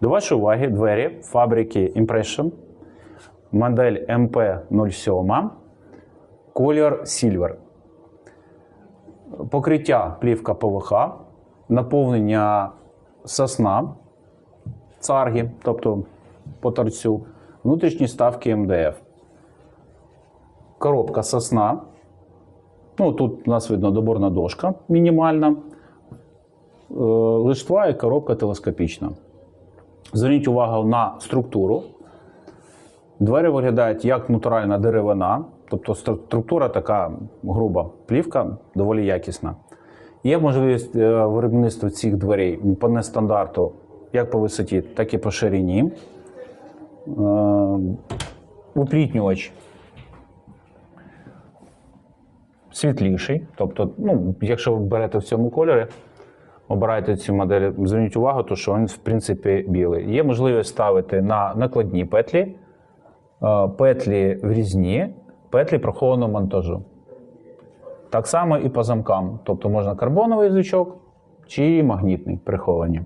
До вашої уваги двері фабрики Impression, модель MP07, колір Silver. Покриття плівка ПВХ, наповнення сосна, царги, тобто по торцю, внутрішні ставки МДФ. Коробка сосна. Ну, тут у нас видно доборна дошка мінімальна. Е, Лиштва і коробка телескопічна. Зверніть увагу на структуру. Двері виглядають як натуральна деревина, тобто структура така груба, плівка доволі якісна. Є можливість е, виробництва цих дверей по нестандарту як по висоті, так і по ширині. Е, Уплітнювач світліший. Тобто, ну, якщо ви берете в цьому кольорі, обирайте цю модель, зверніть увагу, то що він в принципі білий. Є можливість ставити на накладні петлі, петлі петлі врізні, петлі прихованого монтажу. Так само і по замкам. Тобто можна карбоновий язичок чи магнітний приховані.